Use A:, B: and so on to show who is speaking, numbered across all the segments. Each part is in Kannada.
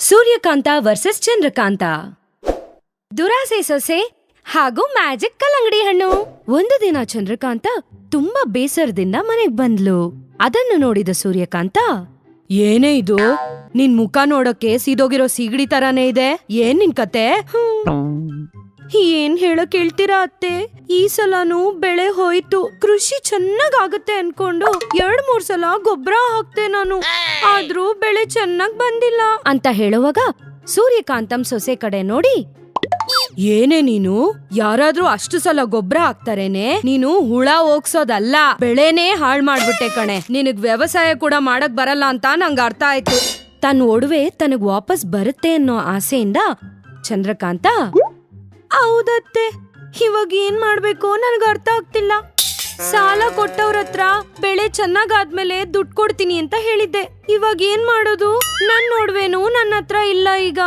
A: ಸೂರ್ಯಕಾಂತ ವರ್ಸಸ್ ಚಂದ್ರಕಾಂತ. ದುರಾಸೆ ಸೊಸೆ ಹಾಗೂ ಮ್ಯಾಜಿಕ್ ಕಲ್ಲಂಗಡಿ ಹಣ್ಣು. ಒಂದು ದಿನ ಚಂದ್ರಕಾಂತ ತುಂಬಾ ಬೇಸರದಿಂದ ಮನೆಗ್ ಬಂದ್ಲು. ಅದನ್ನು ನೋಡಿದ ಸೂರ್ಯಕಾಂತ, ಏನೇ ಇದು? ನಿನ್ ಮುಖ ನೋಡಕ್ಕೆ ಸೀದೋಗಿರೋ ಸೀಗಡಿ ತರಾನೇ ಇದೆ? ಏನ್ ನಿನ್ ಕತೆ? ಏನ್ ಹೇಳಕ್ ಹೇಳ್ತೀರಾ ಅತ್ತೆ? ಈ ಸಲನೂ ಬೆಳೆ ಹೋಯ್ತು. ಕೃಷಿ ಚೆನ್ನಾಗಾಗತ್ತೆ ಅನ್ಕೊಂಡು ಎರಡ್ ಮೂರ್ ಸಲ ಗೊಬ್ಬರ ಹಾಕ್ತೆ ನಾನು. ಆದ್ರೂ ಬೆಳೆ ಚೆನ್ನಾಗ್ ಬಂದಿಲ್ಲ. ಅಂತ ಹೇಳುವಾಗ ಸೂರ್ಯಕಾಂತಂ ಸೊಸೆ ಕಡೆ ನೋಡಿ, ಏನೇ ನೀನು? ಯಾರಾದ್ರೂ ಅಷ್ಟು ಸಲ ಗೊಬ್ಬರ ಹಾಕ್ತಾರೇನೆ? ನೀನು ಹುಳ ಹೋಗ್ಸೋದಲ್ಲ. ಬೆಳೆನೇ ಹಾಳ್ ಮಾಡ್ಬಿಟ್ಟೆ ಕಣೆ. ನಿನಗ್ ವ್ಯವಸಾಯ ಕೂಡ ಮಾಡಕ್ ಬರಲ್ಲ ಅಂತ ನಂಗ್ ಅರ್ಥ ಆಯ್ತು. ತನ್ನ ಒಡವೆ ತನಗ್ ವಾಪಸ್ ಬರುತ್ತೆ ಅನ್ನೋ ಆಸೆಯಿಂದ ಚಂದ್ರಕಾಂತ ಹೌದತ್ತೆ. ಇವಾಗ ಏನ್ ಮಾಡ್ಬೇಕು ನನಗೆ ಅರ್ಥ ಆಗ್ತಿಲ್ಲ. ಸಾಲ ಕೊಟ್ಟವ್ರ ಹತ್ರ ಬೆಳೆ ಚೆನ್ನಾಗಾದ್ಮೇಲೆ ದುಡ್ಡು ಕೊಡ್ತೀನಿ ಅಂತ ಹೇಳಿದ್ದೆ. ಇವಾಗ ಏನ್ ಮಾಡೋದು? ನನ್ ನೋಡ್ವೇನು ನನ್ನ ಹತ್ರ ಇಲ್ಲ ಈಗ.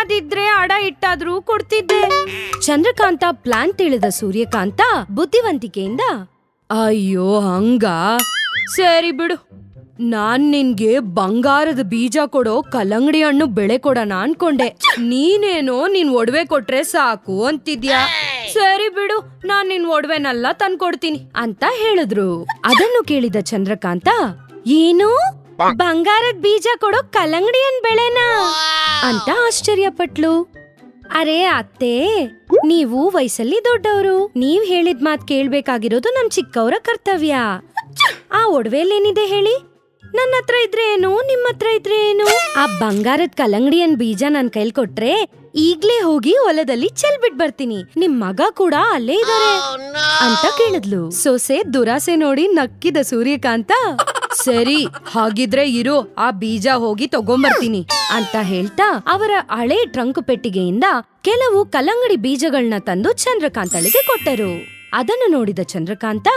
A: ಅದಿದ್ರೆ ಅಡ ಇಟ್ಟಾದ್ರೂ ಕೊಡ್ತಿದ್ದೆ. ಚಂದ್ರಕಾಂತ ಪ್ಲಾನ್ ತಿಳಿದ ಸೂರ್ಯಕಾಂತ ಬುದ್ಧಿವಂತಿಕೆಯಿಂದ, ಅಯ್ಯೋ, ಹಂಗ? ಸರಿ ಬಿಡು. ನಾನ್ ನಿನ್ಗೆ ಬಂಗಾರದ ಬೀಜ ಕೊಡೋ ಕಲ್ಲಂಗಡಿ ಹಣ್ಣು ಬೆಳೆ ಕೊಡೋಣ ಅನ್ಕೊಂಡೆ. ನೀನೇನೋ ನಿನ್ ಒಡವೆ ಕೊಟ್ರೆ ಸಾಕು ಅಂತಿದ್ಯಾ? ಸರಿ ಬಿಡು, ನಾನ್ ನಿನ್ ಒಡವೆನೆಲ್ಲ ತಂದ್ಕೊಡ್ತೀನಿ ಅಂತ ಹೇಳಿದ್ರು. ಅದನ್ನು ಕೇಳಿದ ಚಂದ್ರಕಾಂತ, ಏನು? ಬಂಗಾರದ ಬೀಜ ಕೊಡೋ ಕಲ್ಲಂಗಡಿ ಹಣ್ಣು ಬೆಳೆನಾ? ಅಂತ ಆಶ್ಚರ್ಯಪಟ್ಲು. ಅರೆ ಅತ್ತೆ, ನೀವು ವಯಸ್ಸಲ್ಲಿ ದೊಡ್ಡವರು. ನೀವ್ ಹೇಳಿದ ಮಾತ್ ಕೇಳ್ಬೇಕಾಗಿರೋದು ನಮ್ ಚಿಕ್ಕವರ ಕರ್ತವ್ಯ. ಆ ಒಡವೆಯಲ್ಲೇನಿದೆ ಹೇಳಿ? ನನ್ನ ಹತ್ರ ಇದ್ರೆ ಏನು? ನಿಮ್ ಹತ್ರ ಇದ್ರೆ ಏನು? ಆ ಬಂಗಾರದ ಕಲ್ಲಂಗಡಿಯನ್ ಬೀಜ ನನ್ ಕೈಲ್ ಕೊಟ್ರೆ ಈಗ್ಲೇ ಹೋಗಿ ಹೊಲದಲ್ಲಿ ಚೆಲ್ ಬಿಟ್ ಬರ್ತೀನಿ. ನಿಮ್ ಮಗ ಕೂಡ ಅಲ್ಲೇ ಇದಾರೆ. ಅಂತ ಕೇಳಿದ್ಲು. ಸೊಸೆ ದುರಾಸೆ ನೋಡಿ ನಕ್ಕಿದ ಸೂರ್ಯಕಾಂತ ಸರಿ ಹಾಗಿದ್ರೆ ಇರು ಆ ಬೀಜ ಹೋಗಿ ತಗೊಂಬರ್ತೀನಿ. ಅಂತ ಹೇಳ್ತಾ ಅವರ ಹಳೆ ಟ್ರಂಕ್ ಪೆಟ್ಟಿಗೆಯಿಂದ ಕೆಲವು ಕಲ್ಲಂಗಡಿ ಬೀಜಗಳನ್ನ ತಂದು ಚಂದ್ರಕಾಂತಳಿಗೆ ಕೊಟ್ಟರು. ಅದನ್ನು ನೋಡಿದ ಚಂದ್ರಕಾಂತ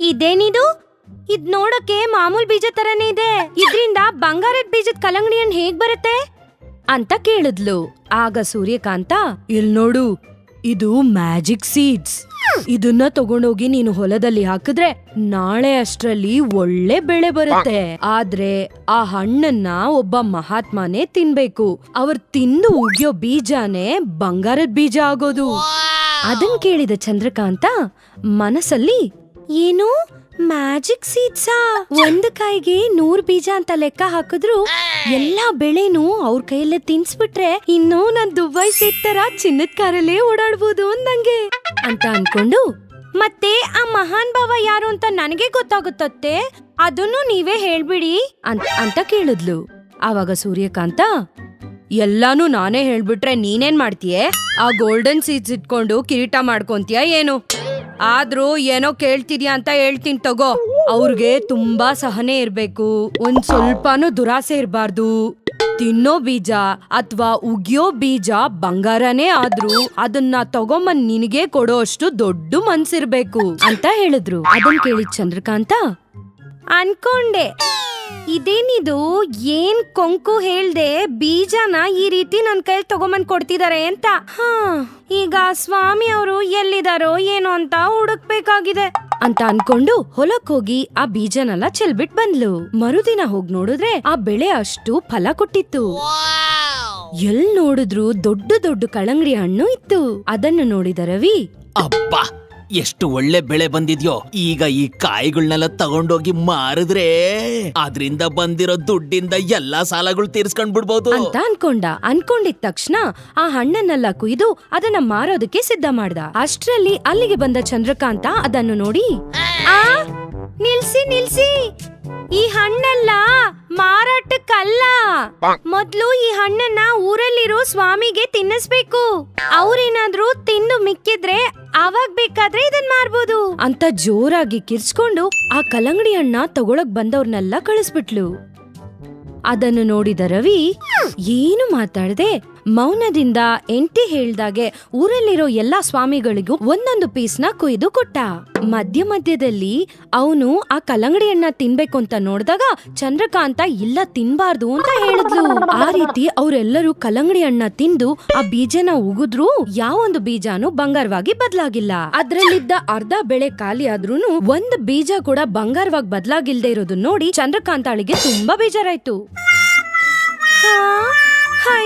A: ಇದೇನಿದು? ಇದ್ ನೋಡಕ್ಕೆ ಮಾಮೂಲ್ ಬೀಜ ತರನೇ ಇದೆ. ಇದ್ರಿಂದ ಬಂಗಾರದ ಬೀಜದ ಕಲಂಗಡಿ ಹಣ್ಣು ಹೇಗ್ ಬರುತ್ತೆ? ಅಂತ ಕೇಳಿದ್ಲು. ಆಗ ಸೂರ್ಯಕಾಂತ, ಇಲ್ ನೋಡು, ಇದು ಮ್ಯಾಜಿಕ್ ಸೀಡ್ಸ್. ಇದನ್ನ ತಗೊಂಡೋಗಿ ನೀನು ಹೊಲದಲ್ಲಿ ಹಾಕಿದ್ರೆ ನಾಳೆ ಅಷ್ಟ್ರಲ್ಲಿ ಒಳ್ಳೆ ಬೆಳೆ ಬರುತ್ತೆ. ಆದ್ರೆ ಆ ಹಣ್ಣನ್ನ ಒಬ್ಬ ಮಹಾತ್ಮನೇ ತಿನ್ಬೇಕು. ಅವ್ರ್ ತಿಂದು ಉಗಿಯೋ ಬೀಜನೇ ಬಂಗಾರದ ಬೀಜ ಆಗೋದು. ಅದನ್ ಕೇಳಿದ ಚಂದ್ರಕಾಂತ, ಮನಸ್ಸಲ್ಲಿ ಏನು? ಮ್ಯಾಜಿಕ್ ಸೀಡ್ಸಾ ಒಂದು ಕಾಯಿಗೆ ನೂರ್ ಬೀಜ ಅಂತ ಲೆಕ್ಕ ಹಾಕಿದ್ರು ಎಲ್ಲಾ ಬೆಳೆನೂ ಅವ್ರ ಕೈಯಲ್ಲೇ ತಿನ್ಸ್ಬಿಟ್ರೆ ಇನ್ನು ನಾನ್ ದುಬೈ ಸೀಟ್ ತರ ಚಿನ್ನದ ಕಾರಲ್ಲೇ ಓಡಾಡ್ಬೋದು ಅಂದಂಗೆ. ಅಂತ ಅನ್ಕೊಂಡು, ಮತ್ತೆ ಆ ಮಹಾನ್ ಭಾವ ಯಾರು ಅಂತ ನನಗೆ ಗೊತ್ತಾಗುತ್ತತ್ತೆ? ಅದನ್ನು ನೀವೇ ಹೇಳ್ಬಿಡಿ ಅಂತ ಅಂತ ಕೇಳಿದ್ಲು. ಆವಾಗ ಸೂರ್ಯಕಾಂತ, ಎಲ್ಲಾನು ನಾನೇ ಹೇಳ್ಬಿಟ್ರೆ ನೀನೇನ್ ಮಾಡ್ತೀಯೆ? ಆ ಗೋಲ್ಡನ್ ಸೀಡ್ಸ್ ಇಟ್ಕೊಂಡು ಕಿರೀಟ ಮಾಡ್ಕೊಂತೀಯ ಏನು? ಆದ್ರೂ ಏನೋ ಕೇಳ್ತಿದ್ಯಾ ಅಂತ ಹೇಳ್ತೀನಿ ತಗೋ. ಅವ್ರಿಗೆ ತುಂಬಾ ಸಹನೆ ಇರ್ಬೇಕು. ಒಂದ್ ಸ್ವಲ್ಪನೂ ದುರಾಸೆ ಇರಬಾರ್ದು. ತಿನ್ನೋ ಬೀಜ ಅಥವಾ ಉಗಿಯೋ ಬೀಜ ಬಂಗಾರನೇ ಆದ್ರೂ ಅದನ್ನ ತಗೊಂಬಂದ್ ನಿನಗೆ ಕೊಡೋ ಅಷ್ಟು ದೊಡ್ಡ ಮನ್ಸಿರ್ಬೇಕು ಅಂತ ಹೇಳಿದ್ರು. ಅದನ್ ಕೇಳಿದ್ ಚಂದ್ರಕಾಂತ? ಅನ್ಕೊಂಡೆ. ಇದೇನಿದು? ಏನ್ ಕೊಂಕು ಹೇಳ್ದೆ ಬೀಜನ ಈ ರೀತಿ ನನ್ ಕೈಲಿ ತಗೊಂಬಂದ್ ಕೊಡ್ತಿದಾರೆ ಅಂತ? ಹಾ, ಈಗ ಸ್ವಾಮಿ ಅವರು ಎಲ್ಲಿದಾರೋ ಏನೋ ಅಂತ ಹುಡುಕ್ಬೇಕಾಗಿದೆ. ಅಂತ ಅನ್ಕೊಂಡು ಹೊಲಕ್ ಹೋಗಿ ಆ ಬೀಜನೆಲ್ಲ ಚೆಲ್ಬಿಟ್ ಬಂದ್ಲು. ಮರುದಿನ ಹೋಗ್ ನೋಡಿದ್ರೆ ಆ ಬೆಳೆ ಅಷ್ಟು ಫಲ ಕೊಟ್ಟಿತ್ತು. ಎಲ್ ನೋಡಿದ್ರು ದೊಡ್ಡ ದೊಡ್ಡ ಕಳಂಗಡಿ ಹಣ್ಣು ಇತ್ತು. ಅದನ್ನು ನೋಡಿದ ರವಿ,
B: ಅಬ್ಬಾ! ಎಷ್ಟು ಒಳ್ಳೆ ಬೆಳೆ ಬಂದಿದ್ಯೋ, ಈಗ ಈ ಕಾಯಿಗಳನ್ನೆಲ್ಲ ತಗೊಂಡೋಗಿ ಮಾರಿದ್ರೆ ಅದ್ರಿಂದ ಬಂದಿರೋ ದುಡ್ಡಿಂದ ಎಲ್ಲಾ ಸಾಲಗಳು ತೀರ್ಸ್ಕೊಂಡ್ ಬಿಡ್ಬೋದು
A: ಅಂತ ಅನ್ಕೊಂಡ. ಅನ್ಕೊಂಡಿದ ತಕ್ಷಣ ಆ ಹಣ್ಣನ್ನೆಲ್ಲ ಕುಯ್ದು ಅದನ್ನ ಮಾರೋದಕ್ಕೆ ಸಿದ್ಧ ಮಾಡ್ದ. ಅಷ್ಟ್ರಲ್ಲಿ ಅಲ್ಲಿಗೆ ಬಂದ ಚಂದ್ರಕಾಂತ ಅದನ್ನು ನೋಡಿ, ಆ, ನಿಲ್ಸಿ ನಿಲ್ಸಿ, ಈ ಹಣ್ಣೆಲ್ಲ ಮಾರಾಟಕ್ಕಲ್ಲ ಮೊದ್ಲು ಈ ಹಣ್ಣನ್ನ ಊರಲ್ಲಿರೋ ಸ್ವಾಮಿಗೆ ತಿನ್ನಿಸ್ಬೇಕು. ಅವ್ರೇನಾದ್ರೂ ತಿಂದು ಮಿಕ್ಕಿದ್ರೆ ಅವಾಗ ಬೇಕಾದ್ರೆ ಇದನ್ ಮಾರ್ಬೋದು. ಅಂತ ಜೋರಾಗಿ ಕಿರ್ಚ್ಕೊಂಡು ಆ ಕಲ್ಲಂಗಡಿ ಹಣ್ಣ ತಗೊಳಕ್ ಬಂದವ್ರನ್ನೆಲ್ಲ ಕಳಿಸ್ಬಿಟ್ಲು. ಅದನ್ನು ನೋಡಿದ ರವಿ, ಏನು ಮಾತಾಡದೆ? ಮೌನದಿಂದ ಎಂಟಿ ಹೇಳ್ದಾಗೆ ಊರಲ್ಲಿರೋ ಎಲ್ಲಾ ಸ್ವಾಮಿಗಳಿಗೂ ಒಂದೊಂದು ಪೀಸ್ನ ಕೊಯ್ದು ಕೊಟ್ಟ. ಮಧ್ಯ ಮಧ್ಯದಲ್ಲಿ ಅವನು ಆ ಕಲ್ಲಂಗಡಿಯನ್ನ ತಿನ್ಬೇಕು ಅಂತ ನೋಡಿದಾಗ ಚಂದ್ರಕಾಂತ ಇಲ್ಲ ತಿನ್ಬಾರ್ದು ಅಂತ ಹೇಳಿದ್ಲು. ಆ ರೀತಿ ಅವರೆಲ್ಲರೂ ಕಲ್ಲಂಗಡಿ ಹಣ್ಣ ತಿಂದು ಆ ಬೀಜನ ಉಗಿದ್ರು ಯಾವೊಂದು ಬೀಜನೂ ಬಂಗಾರವಾಗಿ ಬದ್ಲಾಗಿಲ್ಲ. ಅದ್ರಲ್ಲಿದ್ದ ಅರ್ಧ ಬೆಳೆ ಖಾಲಿ ಆದ್ರೂ ಒಂದ್ ಬೀಜ ಕೂಡ ಬಂಗಾರವಾಗಿ ಬದ್ಲಾಗಿಲ್ದೇ ಇರೋದು ನೋಡಿ ಚಂದ್ರಕಾಂತಾಳಿಗೆ ತುಂಬಾ ಬೇಜಾರಾಯ್ತು. ಹಾ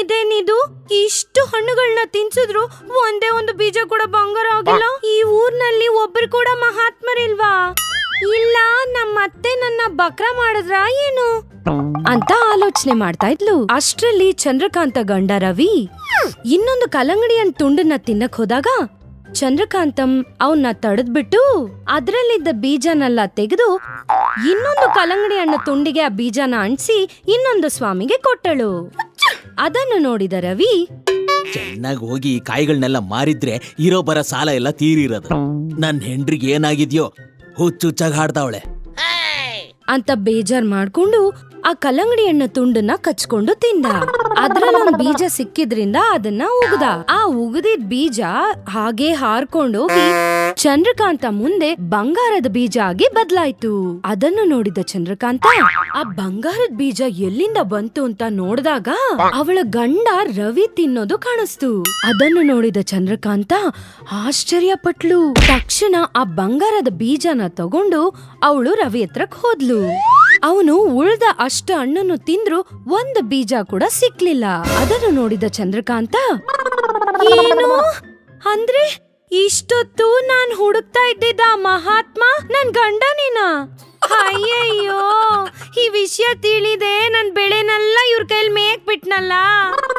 A: ಇದೇನಿದು? ಇಷ್ಟು ಹಣ್ಣುಗಳನ್ನ ತಿನ್ಸಿದ್ರು ಒಂದೇ ಒಂದು ಬೀಜ ಕೂಡ ಬಂಗಾರ ಆಗಿಲ್ಲ. ಈ ಊರ್ನಲ್ಲಿ ಒಬ್ರು ಕೂಡ ಮಹಾತ್ಮರಿಲ್ವಾ? ಇಲ್ಲ ನಮ್ಮ ಅತ್ತೆ ನನ್ನ ಬಕ್ರ ಮಾಡಿದ್ರ ಏನು? ಅಂತ ಆಲೋಚನೆ ಮಾಡ್ತಾ ಇದ್ಲು. ಅಷ್ಟ್ರಲ್ಲಿ ಚಂದ್ರಕಾಂತ ಗಂಡ ರವಿ. ಇನ್ನೊಂದು ಕಲ್ಲಂಗಡಿಯನ್ ತುಂಡನ್ನ ತಿನ್ನಕ್ ಹೋದಾಗ ಚಂದ್ರಕಾಂತಂ ಅವನ್ನ ತಡೆದ್ಬಿಟ್ಟು ಅದ್ರಲ್ಲಿದ್ದ ಬೀಜನೆಲ್ಲ ತೆಗೆದು ಇನ್ನೊಂದು ಕಲಂಗಡಿ ಹಣ್ಣು ತುಂಡಿಗೆ ಆ ಬೀಜನ ಅಂಟಿಸಿ ಇನ್ನೊಂದು ಸ್ವಾಮಿಗೆ ಕೊಟ್ಟಳು. ಅದನ್ನು ನೋಡಿದ ರವಿ
B: ಚೆನ್ನಾಗಿ ಹೋಗಿ ಈ ಕಾಯಿಗಳನ್ನೆಲ್ಲ ಮಾರಿದ್ರೆ ಇರೋ ಬರ ಸಾಲ ಎಲ್ಲ ತೀರಿರೋದು. ನನ್ನ ಹೆಂಡ್ರಿಗೆ ಏನಾಗಿದ್ಯೋ ಹುಚ್ಚುಚ್ಚಾಗ ಹಾಡ್ತಾವಳೆ
A: ಅಂತ ಬೇಜಾರ್ ಮಾಡ್ಕೊಂಡು ಆ ಕಲ್ಲಂಗಡಿ ಹಣ್ಣು ತುಂಡನ್ನ ಕಚ್ಕೊಂಡು ತಿಂದ. ಅದ್ರಲ್ಲೊಂದ್ ಬೀಜ ಸಿಕ್ಕಿದ್ರಿಂದ ಅದನ್ನ ಉಗ್ದ. ಆ ಉಗದಿದ್ ಬೀಜ ಹಾಗೆ ಹಾರ್ಕೊಂಡು ಚಂದ್ರಕಾಂತ ಮುಂದೆ ಬಂಗಾರದ ಬೀಜ ಆಗಿ ಬದ್ಲಾಯ್ತು. ಅದನ್ನು ನೋಡಿದ ಚಂದ್ರಕಾಂತ, ಆ ಬಂಗಾರದ ಬೀಜ ಎಲ್ಲಿಂದ ಬಂತು ಅಂತ ನೋಡಿದಾಗ ಅವಳ ಗಂಡ ರವಿ ತಿನ್ನೋದು ಕಾಣಿಸ್ತು. ಅದನ್ನು ನೋಡಿದ ಚಂದ್ರಕಾಂತ ಆಶ್ಚರ್ಯ ಪಟ್ಲು ತಕ್ಷಣ ಆ ಬಂಗಾರದ ಬೀಜನ ತಗೊಂಡು ಅವಳು ರವಿ ಹತ್ರಕ್ ಹೋದ್ಲು. ಅವನು ಉಳ್ದ ಅಷ್ಟು ಹಣ್ಣನ್ನು ತಿಂದ್ರು ಒಂದು ಬೀಜ ಕೂಡ ಸಿಕ್ಲಿಲ್ಲ. ಅದನ್ನು ನೋಡಿದ ಚಂದ್ರಕಾಂತ ಏನು? ಅಂದ್ರೆ ಇಷ್ಟೊತ್ತು ನಾನ್ ಹುಡುಕ್ತಾ ಇದ್ದಿದ್ದ ಮಹಾತ್ಮ ನನ್ ಗಂಡನೇನಾ? ಅಯ್ಯಯ್ಯೋ ಈ ವಿಷಯ ತಿಳಿದೆ ನನ್ ಬೆಳೆನೆಲ್ಲ ಇವ್ರ ಕೈಲಿ ಮೇಕ್ ಬಿಟ್ನಲ್ಲ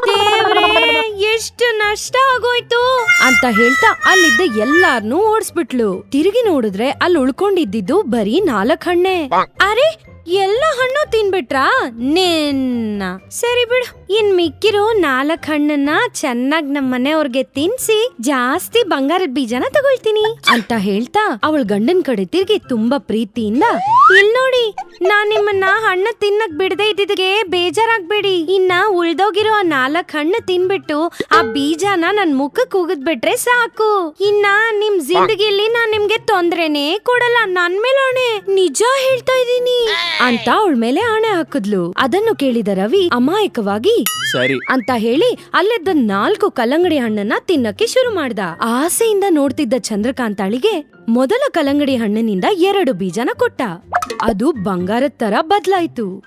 A: ದೇವ್ರೇ ಎಷ್ಟು ನಷ್ಟ ಆಗೋಯ್ತು. ಅಂತ ಹೇಳ್ತಾ ಅಲ್ಲಿದ್ದ ಎಲ್ಲಾರ್ನು ಓಡಿಸ್ಬಿಟ್ಲು. ತಿರುಗಿ ನೋಡಿದ್ರೆ ಅಲ್ಲಿ ಉಳ್ಕೊಂಡಿದ್ದಿದ್ದು ಬರೀ ನಾಲ್ಕ್ ಹಣ್ಣೆ. ಅರೆ ಎಲ್ಲ ಹಣ್ಣು ತಿನ್ಬಿಟ್ರಾ? ನಿನ್ನ. ಸರಿ ಬಿಡು. ಇನ್ ಮಿಕ್ಕಿರೋ ನಾಲ್ಕು ಹಣ್ಣನ್ನ ಚೆನ್ನಾಗ್ ನಮ್ ಮನೆಯವ್ರಿಗೆ ತಿನ್ಸಿ ಜಾಸ್ತಿ ಬಂಗಾರದ ಬೀಜನ ತಗೊಳ್ತೀನಿ ಅಂತ ಹೇಳ್ತಾ ಅವಳ ಗಂಡನ್ ಕಡೆ ತಿರ್ಗಿ ತುಂಬಾ ಪ್ರೀತಿಯಿಂದ, ಇಲ್ ನೋಡಿ, ನಾನ್ ನಿಮ್ಮನ್ನ ಹಣ್ಣು ತಿನ್ನಕ್ ಬಿಡದೆ ಇದ್ದಿದ್ಗೆ ಬೇಜಾರಾಗ್ಬೇಡಿ. ಇನ್ನ ಉಳ್ದೋಗಿರೋ ಆ ನಾಲ್ಕ್ ಹಣ್ಣು ತಿನ್ಬಿಟ್ಟು ಆ ಬೀಜನ ನನ್ ಮುಖಕ್ ಉಗಿದ್ಬಿಟ್ರೆ ಸಾಕು. ಇನ್ನ ನಿಮ್ ಜಿಂದಗಿಲಿ ನಾನ್ ನಿಮ್ಗೆ ತೊಂದ್ರೆನೆ ಕೊಡಲ್ಲ, ನನ್ ಮೇಲೆ ನಿಜ ಹೇಳ್ತಾ ಇದೀನಿ ಅಂತ ಅವಳ ಮೇಲೆ ಆಣೆ ಹಾಕಿದ್ಲು. ಅದನ್ನು ಕೇಳಿದ ರವಿ ಅಮಾಯಕವಾಗಿ
B: ಸರಿ.
A: ಅಂತ ಹೇಳಿ ಅಲ್ಲಿದ್ದ ನಾಲ್ಕು ಕಲ್ಲಂಗಡಿ ಹಣ್ಣನ್ನ ತಿನ್ನಕ್ಕೆ ಶುರು ಮಾಡ್ದ. ಆಸೆಯಿಂದ ನೋಡ್ತಿದ್ದ ಚಂದ್ರಕಾಂತಾಳಿಗೆ ಮೊದಲ ಕಲ್ಲಂಗಡಿ ಹಣ್ಣಿನಿಂದ ಎರಡು ಬೀಜನ ಕೊಟ್ಟ. ಅದು ಬಂಗಾರದ ತರ ಬದ್ಲಾಯ್ತು.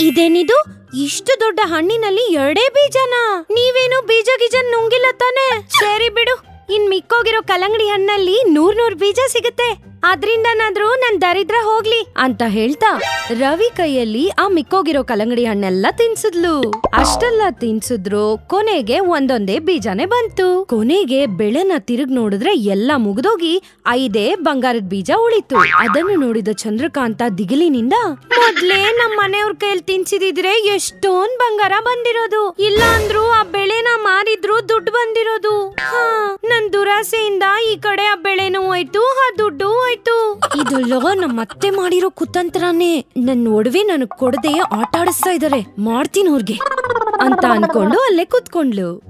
A: ಇದೇನಿದು? ಇಷ್ಟು ದೊಡ್ಡ ಹಣ್ಣಿನಲ್ಲಿ ಎರಡೇ ಬೀಜನ? ನೀವೇನು ಬೀಜ ಗೀಜ ನುಂಗಿಲ್ಲ ತಾನೆ? ಸರಿ ಬಿಡು. ಇನ್ ಮಿಕ್ಕೋಗಿರೋ ಕಲ್ಲಂಗಡಿ ಹಣ್ಣಲ್ಲಿ ನೂರ್ ನೂರ್ ಬೀಜ ಸಿಗುತ್ತೆ. ಅದ್ರಿಂದನಾದ್ರೂ ನನ್ ದರಿದ್ರ ಹೋಗ್ಲಿ ಅಂತ ಹೇಳ್ತಾ ರವಿ ಕೈಯಲ್ಲಿ ಆ ಮಿಕ್ಕೋಗಿರೋ ಕಲ್ಲಂಗಡಿ ಹಣ್ಣೆಲ್ಲ ತಿನ್ಸಿದ್ಲು. ಅಷ್ಟೆಲ್ಲ ತಿನ್ಸಿದ್ರು ಕೊನೆಗೆ ಒಂದೊಂದೇ ಬೀಜನೇ ಬಂತು. ಕೊನೆಗೆ ಬೆಳೆನ ತಿರುಗ್ ನೋಡಿದ್ರೆ ಎಲ್ಲ ಮುಗಿದೋಗಿ ಐದೇ ಬಂಗಾರದ ಬೀಜ ಉಳಿತು. ಅದನ್ನು ನೋಡಿದ ಚಂದ್ರಕಾಂತ ದಿಗಿಲಿನಿಂದ, ಮೊದ್ಲೇ ನಮ್ ಮನೆಯವ್ರ ಕೈಯಲ್ಲಿ ತಿನ್ಸಿದಿದ್ರೆ ಎಷ್ಟೊಂದ್ ಬಂಗಾರ ಬಂದಿರೋದು. ಇಲ್ಲ ಅಂದ್ರು ಆ ಬೆಳೆನ ಮಾರಿದ್ರು ದುಡ್ಡು ಬಂದಿರೋದು. ಹಾ. ದುರಾಸೆಯಿಂದ ಈ ಕಡೆ ಆ ಬೆಳೆನೂ ಹೋಯ್ತು, ಆ ದುಡ್ಡು ಹೋಯ್ತು. ಇದೆಲ್ಲೋ ನಮ್ಮ ಅತ್ತೆ ಮಾಡಿರೋ ಕುತಂತ್ರನೇ. ನನ್ನ ಒಡವೆ ನನಗ್ ಕೊಡದೆ ಆಟ ಆಡಿಸ್ತಾ ಇದಾರೆ. ಮಾಡ್ತೀನಿ ಅವ್ರಿಗೆ. ಅಂತ ಅನ್ಕೊಂಡು ಅಲ್ಲೇ ಕುತ್ಕೊಂಡ್ಲು.